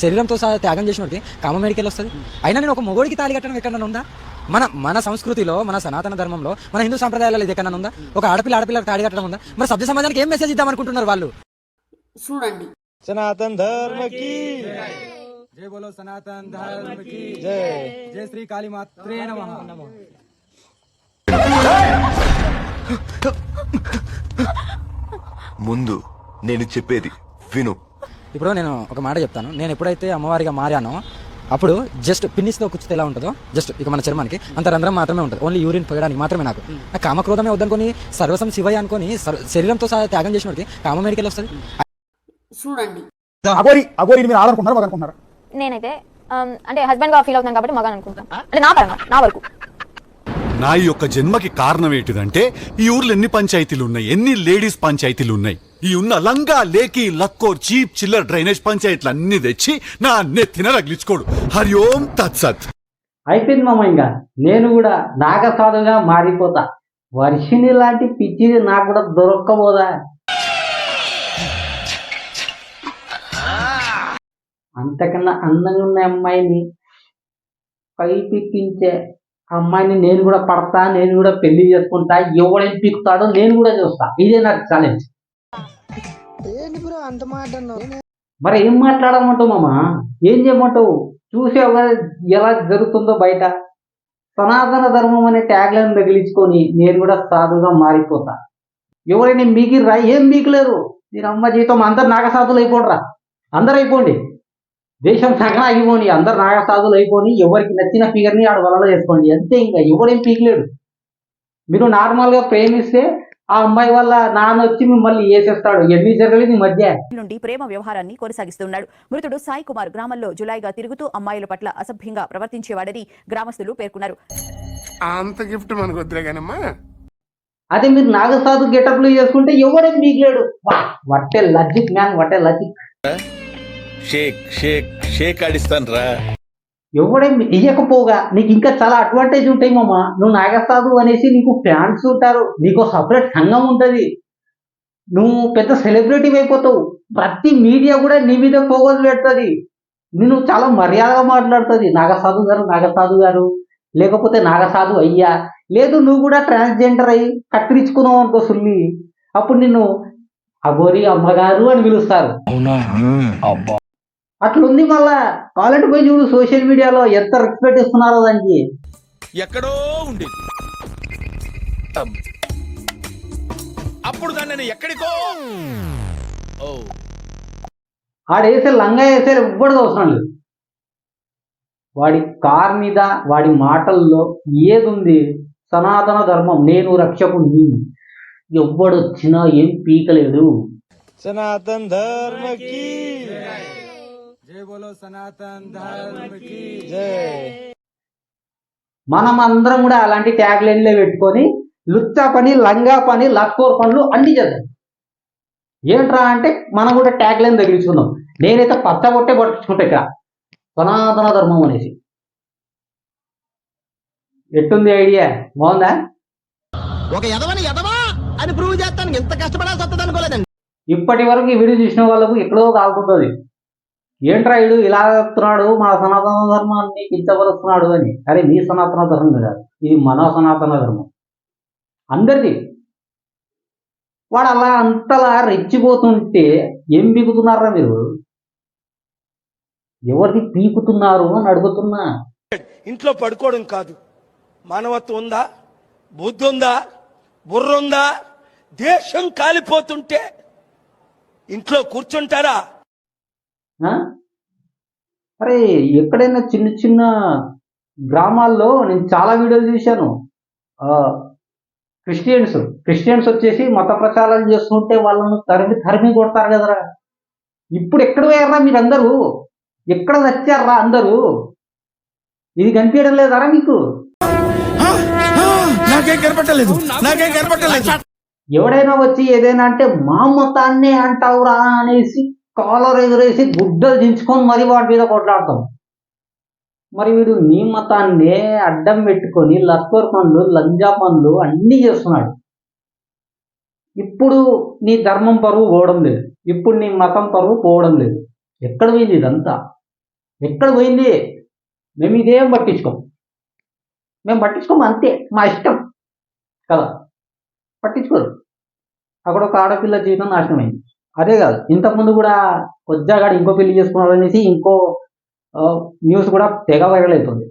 శరీరంతో సహా త్యాగం చేసినట్టు కామ మేడికెళ్ళి వస్తుంది. అయినా నేను ఒక మొగోడికి తాళి కట్టడం ఎక్కడన్నా ఉందా? మన మన సంస్కృతిలో మన సనాతన ధర్మంలో మన హిందూ సంప్రదాయాలలో ఇది ఎక్కడన్నా ఉందా? ఒక ఆడపిల్ల ఆడపిల్ల తాళి కట్టడం ఉందా? మరి సభ్య సమాజానికి ఏం మెసేజ్ ఇద్దాం అనుకుంటున్నారు వాళ్ళు? చూడండి. సనాతన ధర్మకి జై. బోలో సనాతన ధర్మకి జై. జై. శ్రీ కాళీ మాత్రే ముందు నేను చెప్పేది విను. ఇప్పుడు నేను ఒక మాట చెప్తాను. నేను ఎప్పుడైతే అమ్మవారిగా మారానో అప్పుడు జస్ట్ పిన్నిస్తో కుచ్చితే ఎలా ఉంటుందో జస్ట్ ఇక మన చర్మానికి అంత రంధ్రం మాత్రమే ఉంటుంది. ఓన్లీ యూరిన్ పోయడానికి మాత్రమే నాకు. ఆ కామక్రోధమే వద్దనుకొని సర్వసం శివయ్య అనుకొని శరీరంతో సహా త్యాగం చేసినోడికి కామ మేడికెళ్ళి వస్తుంది? చూడండి. అగోరి అగోరి మీరు నేనైతే అంటే హస్బెండ్గా ఫీల్ అవుతున్నాను కాబట్టి మగాన్ అనుకుంటాను అంటే నా పరంగా నా వరకు. నా ఈ యొక్క జన్మకి కారణం ఏంటిదంటే ఈ ఊర్లో ఎన్ని పంచాయతీలు ఉన్నాయి ఎన్ని లేడీస్ పంచాయతీలు ఉన్నాయి? ఈ ఉన్న లంగా లేకి లక్కోర్ చీప్ చిల్లర్ డ్రైనేజ్ పంచాయతీలు అన్ని తెచ్చి నా నెత్తిన రగిలించుకోడు. హరి ఓం తత్సత్ అయిపోయింది మామ ఇంకా. నేను కూడా నాగసాధుగా మారిపోతా. వర్షిని లాంటి పిచ్చిది నాకు కూడా దొరక్కపోదా? అంతకన్నా అందంగా ఉన్న అమ్మాయిని పైపిక్కించే అమ్మాయిని నేను కూడా పడతా నేను కూడా పెళ్ళి చేసుకుంటా ఎవడేం పిక్కుతాడో నేను కూడా చూస్తా. ఇదే నాకు ఛాలెంజ్ మరి ఏం మాట్లాడమంటావు మామ? ఏం చేయమంటావు? చూసావు కదా ఎలా జరుగుతుందో బయట. సనాతన ధర్మం అనే ట్యాగ్లను తగిలించుకొని నేను కూడా సాధుగా మారిపోతా. ఎవరైనా మిగిలిరా ఏం మిగిలేరు నేను అమ్మ జీతం అందరు నాగసాధులు అయిపోండిరా. అందరు అయిపోండి. దేశం సగం అయిపోని అందరు నాగసాధులు అయిపోని ఎవరికి నచ్చిన ఫిగర్ని ఆడ వలలో చేసుకోండి అంతే ఇంకా ఎవడేం పీకలేడు. మీరు నార్మల్గా ప్రేమిస్తే ఆ అమ్మాయి వల్ల నాన్న వచ్చి మిమ్మల్ని వేసేస్తాడు ఎన్ని జరగలేదు ఈ మధ్య. నుండి ప్రేమ వ్యవహారాన్ని కొనసాగిస్తున్నాడు. మృతుడు సాయి కుమార్ గ్రామంలో జులైగా తిరుగుతూ అమ్మాయిల పట్ల అసభ్యంగా ప్రవర్తించేవాడని గ్రామస్తులు పేర్కొన్నారు. అంత గిఫ్ట్ మనకు వద్దులే కానమ్మా అదే మీరు నాగసాధు గెటప్లు చేసుకుంటే ఎవడేం మిగిలేడు? వట్టే logic man Vatte logic. Shake shake shake ఆడిస్తాను రా ఎవడేం ఇయ్యకపోగా? నీకు ఇంకా చాలా అడ్వాంటేజ్ ఉంటాయి మామ. నువ్వు నాగసాధు అనేసి నీకు ఫ్యాన్స్ ఉంటారు. నీకు సపరేట్ సంఘం ఉంటది. నువ్వు పెద్ద సెలబ్రిటీ అయిపోతావు. ప్రతి మీడియా కూడా నీ మీద ఫోకస్ పెడుతుంది. నేను చాలా మర్యాదగా మాట్లాడుతుంది. నాగసాధు గారు నాగసాధు గారు. లేకపోతే నాగసాధు అయ్యా. లేదు నువ్వు కూడా ట్రాన్స్జెండర్ అయ్యి కత్తిరించుకున్నావు అనుకో సుల్లి అప్పుడు నిన్ను అగోరి అమ్మగారు అని పిలుస్తారు. అట్లుంది మళ్ళా. టాయిలెట్ పోయి చూడు సోషల్ మీడియాలో ఎంత రెస్పెక్ట్ ఇస్తున్నారో దానికి. ఎక్కడో ఉండేది అప్పుడు దాన్ని ఎక్కడికో. ఆడేసే లంగా వేసే ఇవ్వడదు అవసరం లేదు. వాడి కార్ మీద వాడి మాటల్లో ఏదుంది? సనాతన ధర్మం. నేను రక్షకుని ఎవ్వడొచ్చినా ఏం పీకలేదు. సనాతన ధర్మకి. జై బోలో సనాతన్ మనం అందరం కూడా అలాంటి ట్యాగ్ లైన్లే పెట్టుకొని లుచ్చా పని లంగా పని లక్కోర్ పనులు అన్ని చేద్దాం. ఏంట్రా అంటే మనం కూడా ట్యాగ్ లైన్ తగిలించుకుందాం నేనైతే పచ్చ కొట్టే పట్టించుకుంటా ఇక్కడ. సనాతన ధర్మం అనేసి. ఎట్టుంది ఐడియా? బాగుందా? ఒక ఎదవని ఎదవా అని ప్రూవ్ చేస్తాను ఎంత కష్టపడాల్సి వస్తుంది అనుకోలేదండి ఇప్పటి వరకు ఈ వీడియో చూసిన వాళ్ళకు ఎక్కడో కాలుతుంటుంది ఏంట్రా వీడు ఇలా చెప్తున్నాడు? మా సనాతన ధర్మాన్ని కించపరుస్తున్నాడు అని. అరే మీ సనాతన ధర్మం కాదు. ఇది మన సనాతన ధర్మం. అందరిది వాడు అలా అంతలా రెచ్చిపోతుంటే ఏం బిగుతున్నారా మీరు? ఎవరిది పీకుతున్నారు అని అడుగుతున్నా. ఇంట్లో పడుకోవడం కాదు. మానవత్వం ఉందా? బుద్ధి ఉందా? బుర్ర ఉందా? దేశం కాలిపోతుంటే ఇంట్లో కూర్చుంటారా? అరే ఎక్కడైనా చిన్న చిన్న గ్రామాల్లో నేను చాలా వీడియోలు చూశాను. ఆ, క్రిస్టియన్స్ క్రిస్టియన్స్ వచ్చేసి మత ప్రచారాలు చేస్తుంటే వాళ్ళను తరిమి తరిమి కొడతారు కదరా. ఇప్పుడు ఎక్కడ పోయారా మీరందరూ? ఎక్కడ వచ్చారా అందరూ? ఇది కనిపించడం లేదారా మీకు? ఎవడైనా వచ్చి ఏదైనా అంటే మా మతాన్నే అంటావురా అనేసి కాలర్ ఎగురేసి గుడ్డలు దించుకొని మరి వాడి మీద కొట్లాడతాం. మరి వీడు నీ మతాన్నే అడ్డం పెట్టుకొని లక్కోర్ పనులు లంజా పనులు అన్నీ చేస్తున్నాడు. ఇప్పుడు నీ ధర్మం పరువు పోవడం లేదు. ఇప్పుడు నీ మతం పరువు పోవడం లేదు. ఎక్కడ పోయింది ఇదంతా? ఎక్కడ పోయింది? మేము ఇదేం పట్టించుకోం. మేము పట్టించుకోము అంతే. మా ఇష్టం. కదా? పట్టించుకోరు. అక్కడ ఒక ఆడపిల్ల జీవితం నాశనమైంది. అదే కాదు ఇంతకుముందు కూడా కొద్దిగాడు ఇంకో పెళ్ళి చేసుకున్నాడు అనేసి ఇంకో న్యూస్ కూడా తెగ వైరల్ అవుతుంది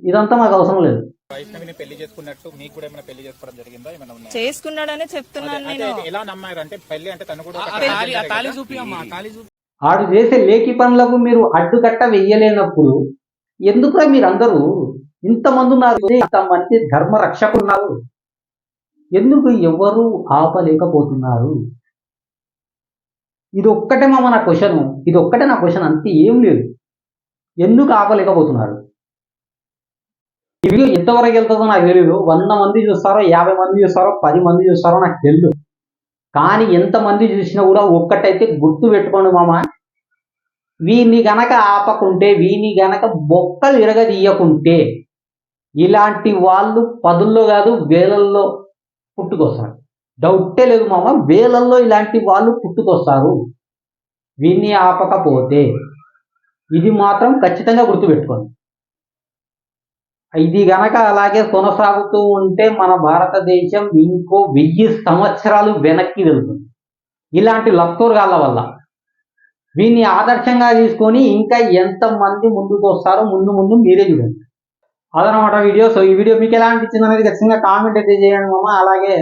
ఇదంతా మాకు అవసరం లేదు. వైష్ణవిని పెళ్ళి చేసుకున్నట్టు మీకు కూడా ఏమైనా పెళ్ళి చేసుకోవడం జరిగిందా? ఏమైనా ఉన్నాయా? చేసుకున్నాడనే చెప్తున్నాను అదే, నేను. ఎలా నమ్మారు? అంటే పెళ్ళి అంటే తను కూడా ఒక తాళి ఆ transgender తాళి కదా? చూపి అమ్మా తాళి చూపి ఆడు చేసే లేఖి పనులకు మీరు అడ్డుకట్ట వెయ్యలేనప్పుడు ఎందుకురా మీరందరూ ఇంతమంది ఉన్నారు ఇంతమంది ధర్మ రక్షకులు ఉన్నారు. ఎందుకు ఎవరు ఆపలేకపోతున్నారు? ఇది ఒక్కటే మామ నా క్వశ్చన్. ఇది ఒక్కటే నా క్వశ్చన్. అంతే ఏం లేదు. ఎందుకు ఆపలేకపోతున్నారు? ఈ వీడియో ఎంతవరకు వెళ్తుందో నాకు తెలియదు వంద మంది చూస్తారో యాభై మంది చూస్తారో పది మంది చూస్తారో నాకు తెలియదు కానీ ఎంతమంది చూసినా కూడా ఒక్కటైతే గుర్తు పెట్టుకోండి మామ. వీన్ని గనక ఆపకుంటే వీని గనక బొక్కలు విరగదీయకుంటే ఇలాంటి వాళ్ళు పదుల్లో కాదు వేలల్లో పుట్టుకొస్తారు. డౌటే లేదు మామ వేలల్లో ఇలాంటి వాళ్ళు పుట్టుకొస్తారు. వీన్ని ఆపకపోతే ఇది మాత్రం ఖచ్చితంగా గుర్తుపెట్టుకోండి. ఇది గనక అలాగే కొనసాగుతూ ఉంటే మన భారతదేశం ఇంకో వెయ్యి సంవత్సరాలు వెనక్కి వెళ్తుంది. ఇలాంటి లత్తూరుగాళ్ళ వల్ల. వీన్ని ఆదర్శంగా తీసుకొని ఇంకా ఎంతమంది ముందుకు వస్తారో ముందు ముందు మీరే చూడండి. అదనమాట వీడియో సో ఈ వీడియో మీకు ఎలా అనిపించింది అనేది ఖచ్చితంగా కామెంట్ అయితే చేయండి మామ. అలాగే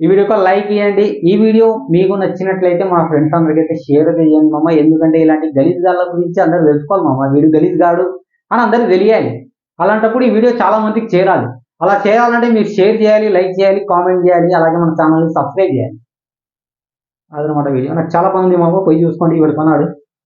ఈ వీడియోకి లైక్ ఇవ్వండి ఈ వీడియో మీకు నచ్చినట్లయితే మా ఫ్రెండ్స్ అందరికీ అయితే షేర్ చేయండి మామ. ఎందుకంటే ఇలాంటి గలీజ్ గాళ్ళ గురించి అందరూ తెలుసుకోవాలి మామ. వీడు గలీజ్ గాడు అని అందరూ తెలియాలి. అలాంటప్పుడు ఈ వీడియో చాలా మందికి చేరాలి. అలా చేయాలంటే మీరు షేర్ చేయాలి లైక్ చేయాలి కామెంట్ చేయాలి. అలాగే మన ఛానల్ని సబ్స్క్రైబ్ చేయాలి. అదనమాట వీడియో నాకు చాలా పని ఉంది మామ. పోయి చూసుకోండి. ఇవాడు కొన్నాడు